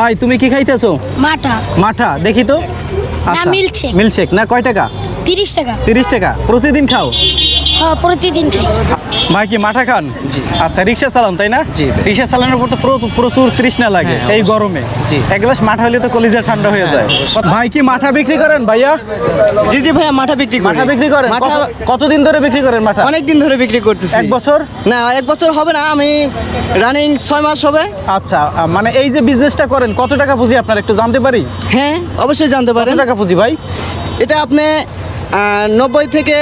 ভাই তুমি কি খাইতেছো? মাঠা। মাঠা দেখি তো। মিল্কশেক মিল্কশেক না কয় টাকা? তিরিশ টাকা। তিরিশ টাকা। প্রতিদিন খাও? হ্যাঁ প্রতিদিন খাই। ভাই কি মাঠা খান? জি। আচ্ছা রিক্সা চালান তাই না? জি। রিক্সা চালানোর পর তো প্র- প্রচুর তৃষ্ণা লাগে হ্যাঁ, এই গরমে। জি। এক গ্লাস মাঠা হলে তো কলিজা ঠান্ডা হয়ে যায়। ভাই কি মাঠা বিক্রি করেন ভাইয়া? জি জি ভাইয়া মাঠা বিক্রি করি। মাঠা বিক্রি করেন? কতদিন ধরে বিক্রি করেন মাঠা? অনেক দিন ধরে বিক্রি করতেছি। এক বছর? না এক বছর হবে না আমি রানিং ছয় মাস হবে। আচ্ছা মানে এই যে বিজনেসটা করেন কত টাকা পুঁজি আপনার একটু জানতে পারি? হ্যাঁ অবশ্যই জানতে পারেন। টাকা পুঁজি ভাই? এটা আপনি নব্বই থেকে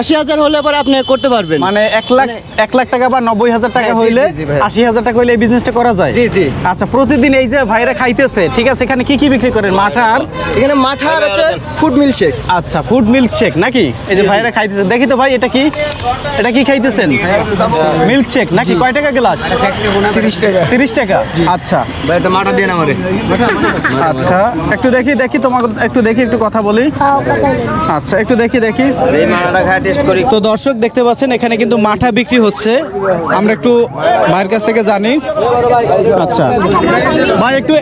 আশি হাজার হলে পরে আপনি করতে পারবেন। মানে এক লাখ এক লাখ টাকা বা নব্বই হাজার টাকা হ্যাঁ, হইলে। আশি হাজার টাকা হইলে এই বিজনেসটা করা যায়? জি, জি। আচ্ছা প্রতিদিন এই যে ভাইরা খাইতেছে ঠিক আছে এখানে কি কি বিক্রি করেন? মাঠা আর এখানে মাঠা আর হচ্ছে ফুড মিল শেক আচ্ছা ফুড মিল্ক শেক নাকি? এই যে ভাইরা খাইতেছে দেখি তো ভাই এটা কি? এটা কি খাইতেছেন? মিল্ক শেক নাকি কয় টাকা গ্লাস তিরিশ টাকা। তিরিশ টাকা? আচ্ছা। ভাই এটা মাঠা দিয়ে আমারে। আচ্ছা একটু দেখি দেখি তোমাকে একটু দেখি একটু কথা বলি। বলেন আচ্ছা একটু দেখি দেখি। মাঠাটা টেস্ট করি। তো দর্শক দেখতে পাচ্ছেন, এখানে কিন্তু মাঠা বিক্রি হচ্ছে। আমরা একটু ভাইয়ের কাছ থেকে জানি। আচ্ছা। ভাই, একটু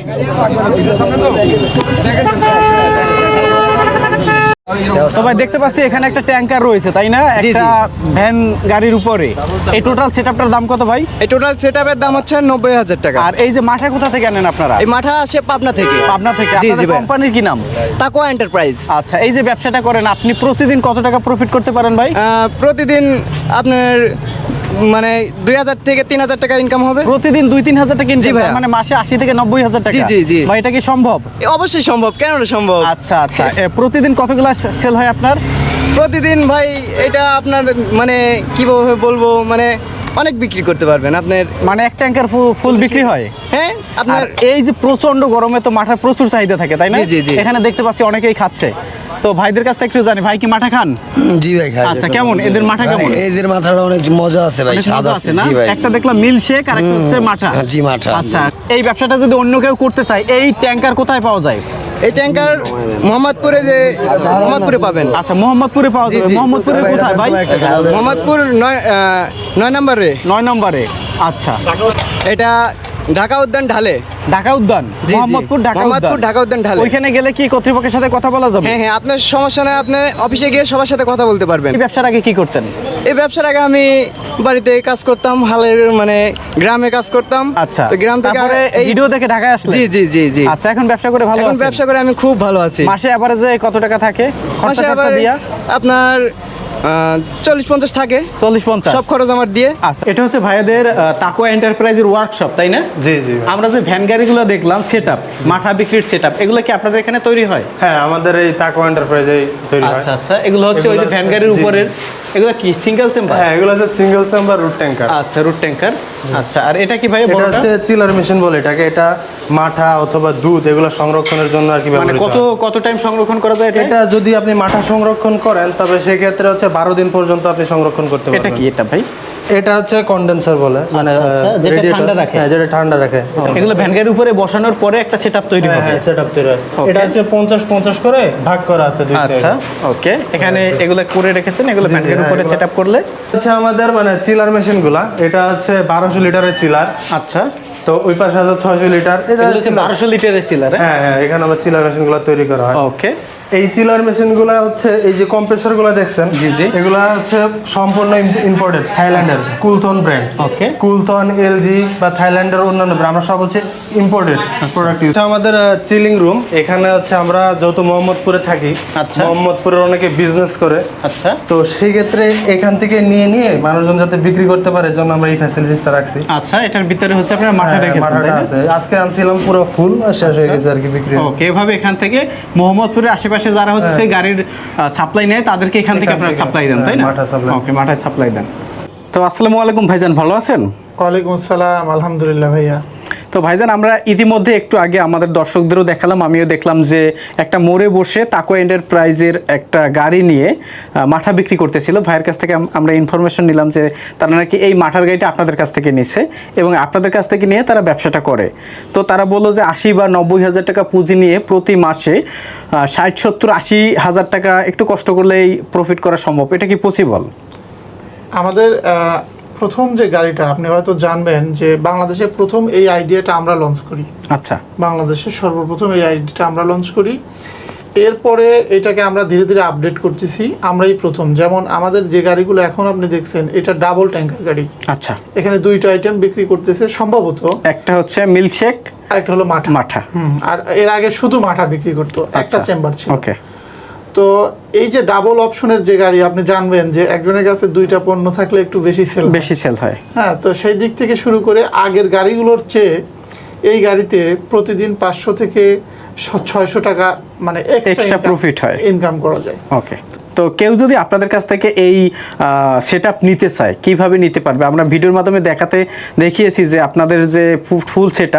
তো ভাই দেখতে পাচ্ছি এখানে একটা ট্যাঙ্কার রয়েছে তাই না? একটা ভ্যান গাড়ির উপরে। এই টোটাল সেটআপটার দাম কত ভাই? এই টোটাল সেটআপের দাম হচ্ছে নব্বই হাজার টাকা। আর এই যে মাঠা কোথা থেকে আনেন আপনারা? এই মাঠা আসে পাবনা থেকে। পাবনা থেকে। জি জি আপনাদের কোম্পানির কি নাম? তাকো এন্টারপ্রাইজ আচ্ছা এই যে ব্যবসাটা করেন আপনি প্রতিদিন কত টাকা প্রফিট করতে পারেন ভাই? প্রতিদিন আপনার মানে দুই হাজার থেকে তিন হাজার টাকা ইনকাম হবে? প্রতিদিন দুই তিন হাজার টাকা ইনকাম ভাইয়া। মানে মাসে আশি থেকে নব্বই হাজার টাকা। জি, জি, জি। ভাই এটা কি সম্ভব? অবশ্যই সম্ভব। কেন সম্ভব? আচ্ছা আচ্ছা। প্রতিদিন কত গ্লাস সেল হয় আপনার? প্রতিদিন ভাই এটা আপনার মানে কীভাবে বলব মানে অনেক বিক্রি করতে পারবেন। আপনার মানে এক ট্যাঙ্কার ফুল বিক্রি হয়? হ্যাঁ আপনার এই যে প্রচণ্ড গরমে তো মাঠার প্রচুর চাহিদা থাকে তাই না। এখানে দেখতে পাচ্ছি অনেকেই খাচ্ছে। তো ভাইদের কাছ থেকে একটু জানি। ভাই কি মাঠা খান? জি ভাই খাই। আচ্ছা কেমন? এদের মাঠা কেমন? এদের মাথাটা অনেক মজা আছে ভাই স্বাদ আছে জি ভাই। একটা দেখলাম মিল শেক আর একটা হচ্ছে মাঠা। হ্যাঁ, জি, মাঠা। আচ্ছা এই ব্যবসাটা যদি অন্য কেউ করতে চায় এই ট্যাঙ্কার কোথায় পাওয়া যায়? এই ট্যাঙ্কার মোহাম্মদপুরে যে মোহাম্মদপুরে পাবেন। আচ্ছা মোহাম্মদপুরে পাওয়া যাবে। মোহাম্মদপুরে কোথায় ভাই। মোহাম্মদপুর নয় আহ, নয় নম্বরে। নয় নম্বরে আচ্ছা। এটা ঢাকা উদ্যান ঢালে। ঢাকা উদ্যান। মোহাম্মদপুর ঢাকা মোহাম্মদপুর, উদ্যান? ঢাকা উদ্যান ঢালে। ওইখানে গেলে কি কর্তৃপক্ষের সাথে কথা বলা যাবে? হ্যাঁ হ্যাঁ আপনার সমস্যা নেই আপনি অফিসে গিয়ে সবার সাথে কথা বলতে পারবেন। এই ব্যবসার আগে কি করতেন? এই ব্যবসার আগে আমি বাড়িতে কাজ করতাম হালের মানে গ্রামে কাজ করতাম। আচ্ছা তো গ্রাম থেকে এই ভিডিও দেখে ঢাকায় আসলে জি জি জি জি। আচ্ছা এখন ব্যবসা করে ভালো এখন ব্যবসা করে আমি খুব ভালো আছি। মাসে এভারেজে কত টাকা থাকে? মাসে আপনার চল্লিশ পঞ্চাশ থাকে। চল্লিশ পঞ্চাশ সব খরচ আমার দিয়ে। আচ্ছা এটা হচ্ছে ভাইয়াদের তাকুয়া এন্টারপ্রাইজের ওয়ার্কশপ তাই না? জি জি। আমরা যে ভ্যান গাড়িগুলো দেখলাম সেট আপ মাঠা বিক্রির সেট আপ এগুলো কি আপনাদের এখানে তৈরি হয়? হ্যাঁ আমাদের এই তাকো এন্টারপ্রাইজে তৈরি হয়। আচ্ছা আচ্ছা এগুলো হচ্ছে ওই যে ভ্যান গাড়ির উপরের এগুলো কি সিঙ্গেল চেম্বার হ্যাঁ এগুলো হচ্ছে সিঙ্গেল চেম্বার রুট ট্যাঙ্কার আচ্ছা রুট ট্যাঙ্কার আচ্ছা আর এটা কি ভাই এটা হচ্ছে চিলার মেশিন বলে এটাকে এটা মাঠা অথবা দুধ এগুলো সংরক্ষণের জন্য আর কি মানে কত কত টাইম সংরক্ষণ করা যায় এটা এটা যদি আপনি মাঠা সংরক্ষণ করেন তবে সেক্ষেত্রে হচ্ছে বারো দিন পর্যন্ত আপনি সংরক্ষণ করতে এটা কি এটা ভাই? এটা হচ্ছে কন্ডেন্সার বলে মানে আচ্ছা, আচ্ছা, যেটা ঠান্ডা রাখে। হ্যাঁ যেটা ঠান্ডা রাখে। এগুলো ভ্যান গাড়ির উপরে বসানোর পরে একটা সেট আপ তৈরি হ্যাঁ হবে। হ্যাঁ সেট তৈরি হয়। এটা হচ্ছে পঞ্চাশ পঞ্চাশ করে ভাগ করা আছে দুই আচ্ছা ওকে এখানে এগুলো করে রেখেছেন এগুলো জি, ভ্যান গাড়ির হ্যাঁ, উপরে এগুলো- সেট আপ করলে হচ্ছে আমাদের মানে চিলার মেশিনগুলা এটা হচ্ছে বারোশো লিটারের চিলার আচ্ছা। তো ওই পাশে আছে ছয়শো লিটার। এটা হচ্ছে চিলার- বারোশো লিটারের সিলার হ্যাঁ? হ্যাঁ এখানে আবার চিলার মেশিনগুলো তৈরি করা হয়। ওকে এই চিলার মেশিনগুলো হচ্ছে এই যে কম্প্রেসরগুলো দেখছেন জি, জি। এগুলো হচ্ছে সম্পূর্ণ ইম্পোর্টেড থাইল্যান্ডের কুলথন ব্র্যান্ড ওকে কুলথন এলজি বা থাইল্যান্ডের অন্যান্য ব্র্যান্ড আমরা সব হচ্ছে ইম্পোর্টেড প্রোডাক্ট ইউজ আমাদের চিলিং রুম এখানে হচ্ছে আমরা যেহেতু মোহাম্মদপুরে থাকি আচ্ছা। মোহাম্মদপুরের অনেকে বিজনেস করে। আচ্ছা। তো সেই ক্ষেত্রে এখান থেকে নিয়ে নিয়ে মানুষজন যাতে বিক্রি করতে পারে জন্য আমরা এই ফ্যাসিলিটিসটা রাখছি। আচ্ছা এটার ভিতরে হচ্ছে আপনার মাথা হ্যাঁ, রেখেছেন তাই না? আছে। আজকে আনছিলাম পুরো ফুল আর শেষ হয়ে গেছে আর কি বিক্রি ওকে এভাবে এখান থেকে মোহাম্মদপুরের আশেপাশে যারা হচ্ছে গাড়ির সাপ্লাই নেয় তাদেরকে এখান থেকে হ্যাঁ। আপনারা সাপ্লাই দেন তাই না হ্যাঁ, মাঠা supply। ওকে মাঠায় সাপ্লাই দেন তো আসসালামু আলাইকুম ভাইজান ভালো আছেন ওয়ালাইকুম আসসালাম আলহামদুলিল্লাহ ভাইয়া তো ভাইজান, আমরা ইতিমধ্যে একটু আগে আমাদের দর্শকদেরও দেখালাম, আমিও দেখলাম যে একটা মোড়ে বসে তাকো এন্টারপ্রাইজের একটা গাড়ি নিয়ে মাঠা বিক্রি করতেছিল। ভাইয়ের কাছ থেকে আমরা ইনফরমেশন নিলাম যে তারা নাকি এই মাঠার গাড়িটা আপনাদের কাছ থেকে নিচ্ছে এবং আপনাদের কাছ থেকে নিয়ে তারা ব্যবসাটা করে। তো তারা বলল যে আশি বা নব্বই হাজার টাকা পুঁজি নিয়ে প্রতি মাসে ষাট, সত্তর, আশি হাজার টাকা একটু কষ্ট করলেই প্রফিট করা সম্ভব। এটা কি পসিবল আমাদের প্রথম যে গাড়িটা আপনি হয়তো জানবেন যে বাংলাদেশে প্রথম এই আইডিয়াটা আমরা লঞ্চ করি। আচ্ছা। বাংলাদেশে সর্বপ্রথম এই আইডিয়াটা আমরা লঞ্চ করি। এরপরে এটাকে আমরা ধীরে ধীরে আপডেট করতেছি আমরাই প্রথম। যেমন আমাদের যে গাড়িগুলো এখন আপনি দেখছেন এটা ডাবল ট্যাঙ্কার গাড়ি। আচ্ছা। এখানে দুইটা আইটেম বিক্রি করতেছে সম্ভবত একটা হচ্ছে মিল্কশেক আরেকটা হলো মাঠা। মাঠা। হুম, আর এর আগে শুধু মাঠা বিক্রি করতো একটা চেম্বার ছিল। ওকে তো এই যে ডাবল অপশনের যে গাড়ি আপনি জানবেন যে একজনের কাছে দুইটা পণ্য থাকলে একটু বেশি সেল বেশি সেল হয়। হ্যাঁ তো সেই দিক থেকে শুরু করে আগের গাড়িগুলোর চেয়ে এই গাড়িতে প্রতিদিন পাঁচশো থেকে ছয়শো টাকা মানে এক্সট্রা প্রফিট হয়। ইনকাম করা যায়। ওকে তো কেউ যদি আপনাদের কাছ থেকে এই সেট নিতে চায় কীভাবে নিতে পারবে? আমরা ভিডিওর মাধ্যমে দেখাতে দেখিয়েছি যে আপনাদের যে ফুল সেট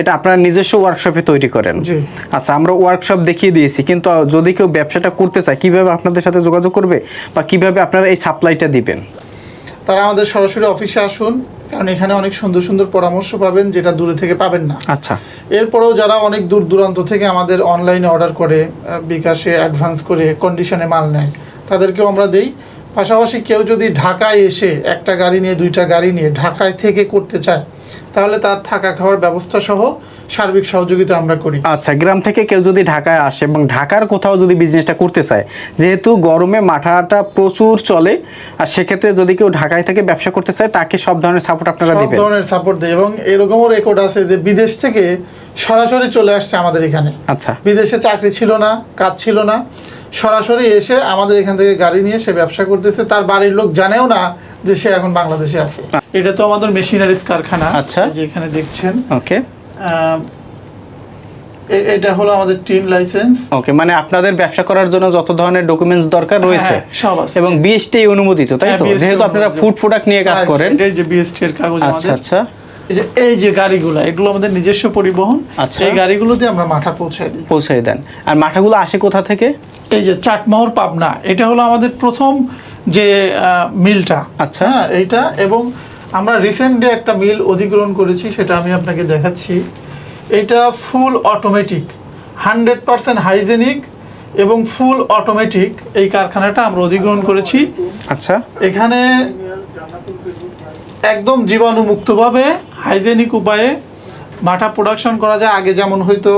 এটা আপনারা নিজস্ব ওয়ার্কশপে তৈরি করেন। আচ্ছা আমরা ওয়ার্কশপ দেখিয়ে দিয়েছি কিন্তু যদি কেউ ব্যবসাটা করতে চায় কীভাবে আপনাদের সাথে যোগাযোগ করবে বা কীভাবে আপনারা এই সাপ্লাইটা দিবেন? তারা আমাদের সরাসরি অফিসে আসুন কারণ এখানে অনেক সুন্দর সুন্দর পরামর্শ পাবেন যেটা দূরে থেকে পাবেন না। আচ্ছা। এরপরেও যারা অনেক দূর দূরান্ত থেকে আমাদের অনলাইনে অর্ডার করে বিকাশে অ্যাডভান্স করে কন্ডিশনে মাল নেয় তাদেরকেও আমরা দেই। পাশাপাশি কেউ যদি ঢাকায় এসে একটা গাড়ি নিয়ে দুইটা গাড়ি নিয়ে ঢাকায় থেকে করতে চায় তাহলে তার থাকা খাওয়ার ব্যবস্থা সহ সার্বিক সহযোগিতা আমরা করি। আচ্ছা গ্রাম থেকে কেউ যদি ঢাকায় আসে এবং ঢাকার কোথাও যদি বিজনেসটা করতে চায় যেহেতু গরমে মাঠাটা প্রচুর চলে আর সেক্ষেত্রে যদি কেউ ঢাকায় থেকে ব্যবসা করতে চায় তাকে সব ধরনের সাপোর্ট আপনারা সব ধরনের সাপোর্ট দেয় এবং এরকমও রেকর্ড আছে যে বিদেশ থেকে সরাসরি চলে আসছে আমাদের এখানে। আচ্ছা। বিদেশে চাকরি ছিল না কাজ ছিল না সরাসরি এসে আমাদের এখান থেকে গাড়ি নিয়ে সে ব্যবসা করতেছে তার বাড়ির লোক জানেও না যে সে এখন বাংলাদেশে আছে। এটা তো আমাদের মেশিনারিজ কারখানা আচ্ছা। এই যে এখানে দেখছেন। ওকে। এটা হলো আমাদের টিন লাইসেন্স। ওকে মানে আপনাদের ব্যবসা করার জন্য যত ধরনের ডকুমেন্টস দরকার রয়েছে হ্যাঁ, সব আছে। এবং বিএসটি অনুমোদিত তাই হ্যাঁ, তো? যেহেতু আপনারা ফুড প্রোডাক্ট নিয়ে কাজ করেন। এটাই যে বিএসটি এর কাগজ আচ্ছা আমাদের। আচ্ছা। এই যে এই যে গাড়িগুলো এগুলো আমাদের নিজস্ব পরিবহন। আচ্ছা। এই গাড়িগুলোতে আমরা মাঠা পৌঁছায় দিই। পৌঁছে দেন। আর মাঠাগুলো আসে কোথা থেকে? এই যে চাটমোহর পাবনা এটা হলো আমাদের প্রথম যে মিলটা। আচ্ছা। হ্যাঁ এইটা এবং আমরা রিসেন্টলি একটা মিল অধিগ্রহণ করেছি সেটা আমি আপনাকে দেখাচ্ছি। এটা full automatic hundred percent hygienic এবং ফুল অটোমেটিক এই কারখানাটা আমরা অধিগ্রহণ করেছি। আচ্ছা। এখানে একদম জীবাণুমুক্তভাবে হাইজেনিক উপায়ে মাঠা প্রোডাকশন করা যায়। আগে যেমন হয়তো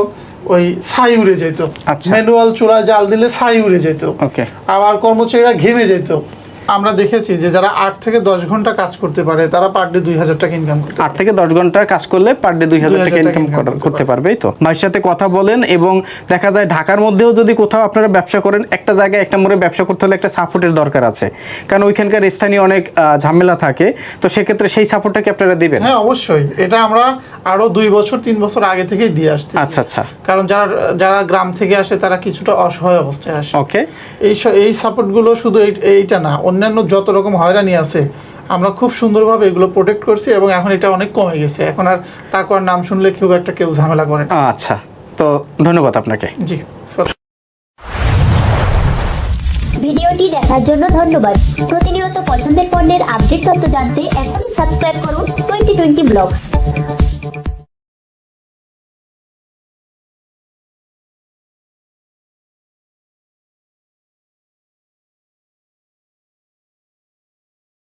ওই ছাই উড়ে যেত। আচ্ছা। ম্যানুয়াল চোরা জাল দিলে ছাই উড়ে যেত। ওকে। আবার কর্মচারীরা ঘেমে যেত। আমরা দেখেছি যে যারা আট থেকে দশ ঘণ্টা কাজ করতে পারে তারা পার ডে দুই হাজার টাকা ইনকাম করতে আট থেকে দশ ঘণ্টা কাজ করলে পার ডে দুই হাজার টাকা ইনকাম করতে পারবে তো? ভাইয়ের সাথে কথা বলেন এবং দেখা যায় ঢাকার মধ্যেও যদি কোথাও আপনারা ব্যবসা করেন একটা জায়গায় একটা মোড়ে ব্যবসা করতে হলে একটা সাপোর্টের দরকার আছে। কারণ ওইখানকার স্থানীয় অনেক ঝামেলা থাকে তো সেক্ষেত্রে সেই সাপোর্টটা কি আপনারা দিবেন? হ্যাঁ অবশ্যই। এটা আমরা আরও দুই বছর তিন বছর আগে থেকেই দিয়ে আসছি আচ্ছা আচ্ছা। কারণ যারা যারা গ্রাম থেকে আসে তারা কিছুটা অসহায় অবস্থায় আসে। ওকে এই এই সাপোর্টগুলো শুধু এই- এইটা না অন্যান্য যত রকম হয়রানি আছে আমরা খুব সুন্দরভাবে এগুলো প্রোটেক্ট করছি এবং এখন এটা অনেক কমে গেছে। এখন আর তাকওয়ার নাম শুনলে খুব একটা কেউ ঝামেলা করে না। আচ্ছা তো ধন্যবাদ আপনাকে। জি ভিডিওটি দেখার জন্য ধন্যবাদ। প্রতিনিয়ত পছন্দের পণ্যের আপডেট তথ্য জানতে এখনই সাবস্ক্রাইব করুন টোয়েন্টি টোয়েন্টি ব্লগস।